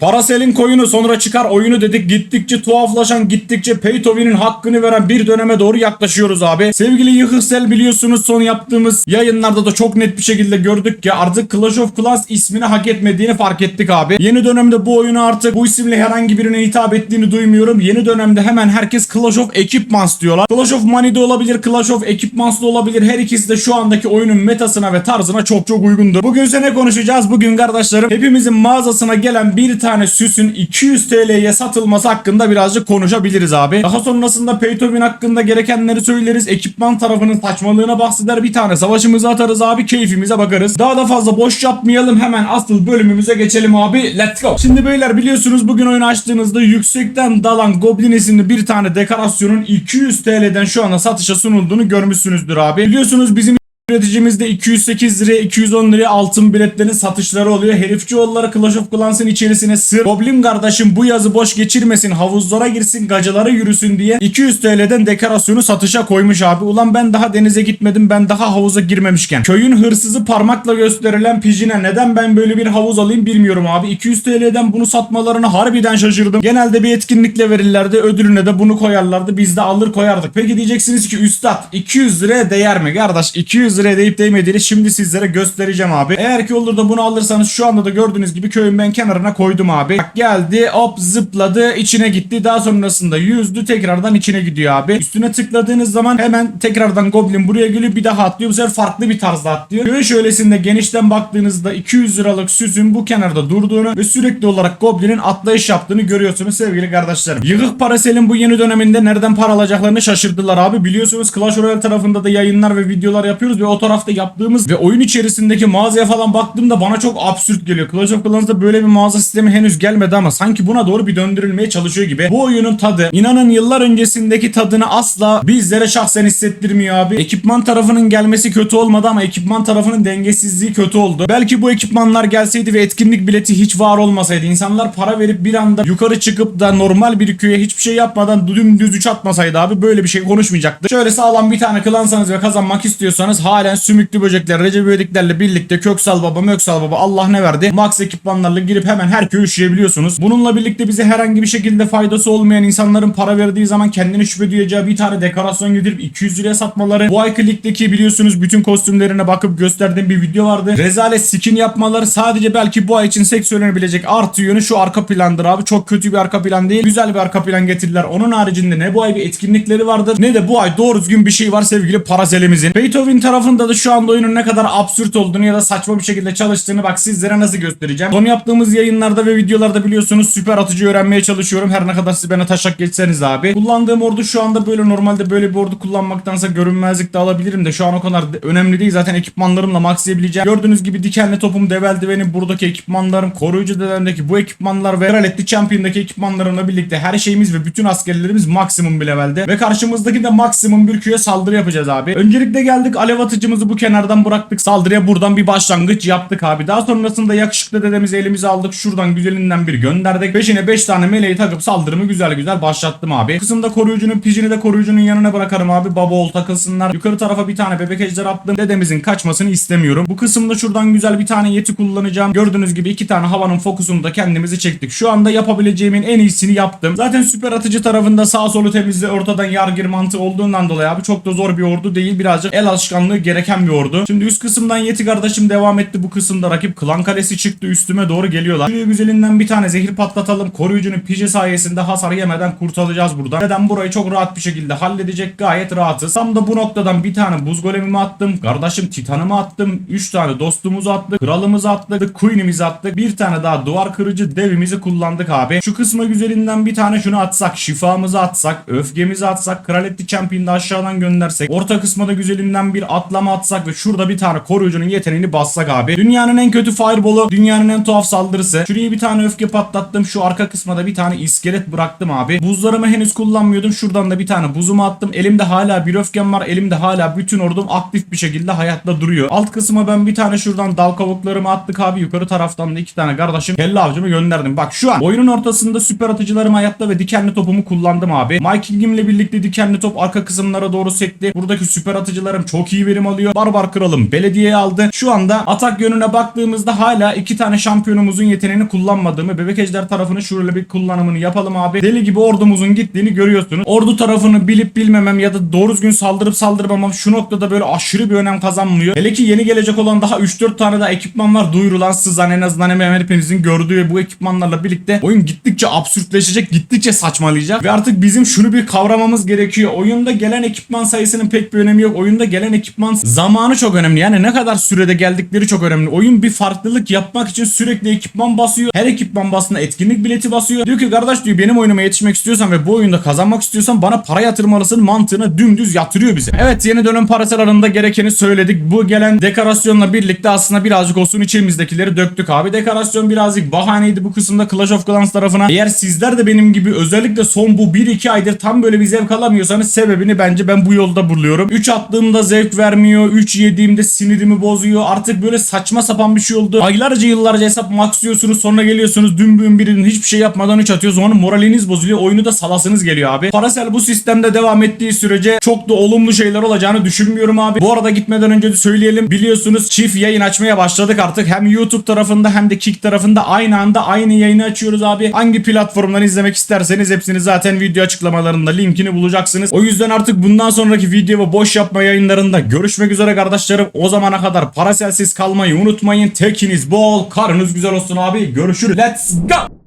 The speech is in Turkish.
Parasel'in koyunu sonra çıkar oyunu dedik gittikçe tuhaflaşan gittikçe Peytovi'nin hakkını veren bir döneme doğru yaklaşıyoruz abi. Sevgili Yıhırsel biliyorsunuz son yaptığımız yayınlarda da çok net bir şekilde gördük ki artık Clash of Clans ismini hak etmediğini fark ettik abi. Yeni dönemde bu oyunu artık bu isimle herhangi birine hitap ettiğini duymuyorum. Yeni dönemde hemen herkes Clash of Equipments diyorlar. Clash of Money de olabilir, Clash of Equipments da olabilir. Her ikisi de şu andaki oyunun metasına ve tarzına çok çok uygundur. Bugün size ne konuşacağız? Bugün kardeşlerim hepimizin mağazasına gelen bir tane süsün 200 TL'ye satılması hakkında birazcık konuşabiliriz abi. Daha sonrasında Peytovin hakkında gerekenleri söyleriz. Ekipman tarafının saçmalığına bahseder. Bir tane savaşımızı atarız abi. Keyfimize bakarız. Daha da fazla boş yapmayalım. Hemen asıl bölümümüze geçelim abi. Let's go. Şimdi beyler biliyorsunuz bugün oyunu açtığınızda yüksekten dalan Goblin isimli bir tane dekorasyonun 200 TL'den şu anda satışa sunulduğunu görmüşsünüzdür abi. Biliyorsunuz bizim Üreticimizde 208 liraya 210 liraya altın biletlerin satışları oluyor. Herifçioğulları Clash of Clans'ın içerisine sır. Goblin kardeşim bu yazı boş geçirmesin havuzlara girsin gacılara yürüsün diye 200 TL'den dekorasyonu satışa koymuş abi. Ulan ben daha denize gitmedim ben daha havuza girmemişken. Köyün hırsızı parmakla gösterilen pijine neden ben böyle bir havuz alayım bilmiyorum abi. 200 TL'den bunu satmalarını harbiden şaşırdım. Genelde bir etkinlikle verirlerdi ödülüne de bunu koyarlardı. Biz de alır koyardık. Peki diyeceksiniz ki üstad 200 liraya değer mi kardeş? 200 liraya değip değmediğini şimdi sizlere göstereceğim abi. Eğer ki olur da bunu alırsanız şu anda da gördüğünüz gibi köyün ben kenarına koydum abi. Bak geldi hop zıpladı içine gitti. Daha sonrasında yüzdü tekrardan içine gidiyor abi. Üstüne tıkladığınız zaman hemen tekrardan goblin buraya geliyor bir daha atlıyor. Bu sefer farklı bir tarzda atlıyor. Köy şöylesinde genişten baktığınızda 200 liralık süsün bu kenarda durduğunu ve sürekli olarak goblinin atlayış yaptığını görüyorsunuz sevgili kardeşlerim. Yıkık Parasel'in bu yeni döneminde nereden para alacaklarını şaşırdılar abi. Biliyorsunuz Clash Royale tarafında da yayınlar ve videolar yapıyoruz ve o tarafta yaptığımız ve oyun içerisindeki mağazaya falan baktığımda bana çok absürt geliyor. Clash of Clans'da böyle bir mağaza sistemi henüz gelmedi ama sanki buna doğru bir döndürülmeye çalışıyor gibi. Bu oyunun tadı inanın yıllar öncesindeki tadını asla bizlere şahsen hissettirmiyor abi. Ekipman tarafının gelmesi kötü olmadı ama ekipman tarafının dengesizliği kötü oldu. Belki bu ekipmanlar gelseydi ve etkinlik bileti hiç var olmasaydı insanlar para verip bir anda yukarı çıkıp da normal bir köye hiçbir şey yapmadan dümdüz üç atmasaydı abi böyle bir şey konuşmayacaktı. Şöyle sağlam bir tane klansanız ve kazanmak istiyorsanız halen sümüklü böcekler, Recep İvediklerle birlikte Köksal Baba, Möksal Baba Allah ne verdi? Max ekipmanlarla girip hemen her köyü üşüyebiliyorsunuz. Bununla birlikte bize herhangi bir şekilde faydası olmayan insanların para verdiği zaman kendini şüphe duyacağı bir tane dekorasyon getirip 200 liraya satmaları. Bu ayki ligdeki biliyorsunuz bütün kostümlerine bakıp gösterdiğim bir video vardı. Rezalet skin yapmaları sadece belki bu ay için sek söylenebilecek artı yönü şu arka plandır abi. Çok kötü bir arka plan değil. Güzel bir arka plan getirdiler. Onun haricinde ne bu ay bir etkinlikleri vardır ne de bu ay doğru düzgün bir şey var sevgili Parazel'imizin. Beethoven tarafında da şu anda oyunun ne kadar absürt olduğunu ya da saçma bir şekilde çalıştığını bak sizlere nasıl göstereceğim. Son yaptığımız yayınlarda ve videolarda biliyorsunuz süper atıcı öğrenmeye çalışıyorum. Her ne kadar siz bana taşak geçseniz abi. Kullandığım ordu şu anda böyle normalde böyle bir ordu kullanmaktansa görünmezlik de alabilirim de şu an o kadar önemli değil. Zaten ekipmanlarımla maxlayabileceğim. Gördüğünüz gibi dikenli topum, dev eldiveni, buradaki ekipmanlarım, koruyucu dedemdeki bu ekipmanlar ve Kraletli Champion'daki ekipmanlarımla birlikte her şeyimiz ve bütün askerlerimiz maksimum bir levelde. Ve karşımızdaki de maksimum bir köye saldırı yapacağız abi. Öncelikle geldik alev atıcımızı bu kenardan bıraktık. Saldırıya buradan bir başlangıç yaptık abi. Daha sonrasında yakışıklı dedemizi elimize aldık. Şuradan güzelinden bir gönderdik. Peşine 5 tane meleği takıp saldırımı güzel güzel başlattım abi. Kısımda koruyucunun pijini de koruyucunun yanına bırakarım abi. Baba ol takılsınlar. Yukarı tarafa bir tane bebek ejder attım. Dedemizin kaçmasını istemiyorum. Bu kısımda şuradan güzel bir tane yeti kullanacağım. Gördüğünüz gibi iki tane havanın fokusunu da kendimizi çektik. Şu anda yapabileceğimin en iyisini yaptım. Zaten süper atıcı tarafında sağ solu temizle ortadan yargır mantığı olduğundan dolayı abi çok da zor bir ordu değil. Birazcık el alışkanlığı gereken bir ordu. Şimdi üst kısımdan Yeti kardeşim devam etti. Bu kısımda rakip klan kalesi çıktı. Üstüme doğru geliyorlar. Şuraya güzelinden bir tane zehir patlatalım. Koruyucunun pije sayesinde hasar yemeden kurtulacağız buradan. Neden burayı çok rahat bir şekilde halledecek gayet rahatız. Tam da bu noktadan bir tane buz golemimi attım. Kardeşim titanımı attım. 3 tane dostumuzu attık. Kralımızı attık. Queen'imizi attık. Bir tane daha duvar kırıcı devimizi kullandık abi. Şu kısma güzelinden bir tane şunu atsak. Şifamızı atsak. Öfkemizi atsak. Kraletli Champion'da aşağıdan göndersek. Orta kısma güzelinden bir atlama atsak ve şurada bir tane koruyucunun yeteneğini bassak abi. Dünyanın en kötü fireball'u, dünyanın en tuhaf saldırısı. Şuraya bir tane öfke patlattım. Şu arka kısma da bir tane iskelet bıraktım abi. Buzlarımı henüz kullanmıyordum. Şuradan da bir tane buzumu attım. Elimde hala bir öfkem var. Elimde hala bütün ordum aktif bir şekilde hayatta duruyor. Alt kısma ben bir tane şuradan dal kavuklarımı attık abi. Yukarı taraftan da iki tane kardeşim kelle avcımı gönderdim. Bak şu an oyunun ortasında süper atıcılarım hayatta ve dikenli topumu kullandım abi. Mike birlikte dikenli top arka kısımlara doğru sekti. Buradaki süper atıcılarım çok iyi verim item alıyor. Barbar kralım belediyeye aldı. Şu anda atak yönüne baktığımızda hala iki tane şampiyonumuzun yeteneğini kullanmadığımı bebek ejder tarafını şöyle bir kullanımını yapalım abi. Deli gibi ordumuzun gittiğini görüyorsunuz. Ordu tarafını bilip bilmemem ya da doğru düzgün saldırıp saldırmamam şu noktada böyle aşırı bir önem kazanmıyor. Hele ki yeni gelecek olan daha 3-4 tane daha ekipman var duyurulan sızan en azından hemen gördüğü bu ekipmanlarla birlikte oyun gittikçe absürtleşecek gittikçe saçmalayacak ve artık bizim şunu bir kavramamız gerekiyor. Oyunda gelen ekipman sayısının pek bir önemi yok. Oyunda gelen ekipman zamanı çok önemli. Yani ne kadar sürede geldikleri çok önemli. Oyun bir farklılık yapmak için sürekli ekipman basıyor. Her ekipman basında etkinlik bileti basıyor. Diyor ki kardeş diyor benim oyunuma yetişmek istiyorsan ve bu oyunda kazanmak istiyorsan bana para yatırmalısın mantığını dümdüz yatırıyor bize. Evet yeni dönem parasalarında gerekeni söyledik. Bu gelen dekorasyonla birlikte aslında birazcık olsun içimizdekileri döktük abi. Dekorasyon birazcık bahaneydi bu kısımda Clash of Clans tarafına. Eğer sizler de benim gibi özellikle son bu 1-2 aydır tam böyle bir zevk alamıyorsanız sebebini bence ben bu yolda buluyorum. 3 attığımda zevk vermiyor. 3 yediğimde sinirimi bozuyor. Artık böyle saçma sapan bir şey oldu. Aylarca yıllarca hesap maxlıyorsunuz sonra geliyorsunuz dümbün birinin hiçbir şey yapmadan 3 atıyor. Sonra moraliniz bozuluyor. Oyunu da salasınız geliyor abi. Parasel bu sistemde devam ettiği sürece çok da olumlu şeyler olacağını düşünmüyorum abi. Bu arada gitmeden önce de söyleyelim. Biliyorsunuz çift yayın açmaya başladık artık. Hem YouTube tarafında hem de Kick tarafında aynı anda aynı yayını açıyoruz abi. Hangi platformdan izlemek isterseniz hepsini zaten video açıklamalarında linkini bulacaksınız. O yüzden artık bundan sonraki video ve boş yapma yayınlarında görüşmek üzere kardeşlerim. O zamana kadar paraselsiz kalmayı unutmayın. Tekiniz bol, karınız güzel olsun abi. Görüşürüz. Let's go.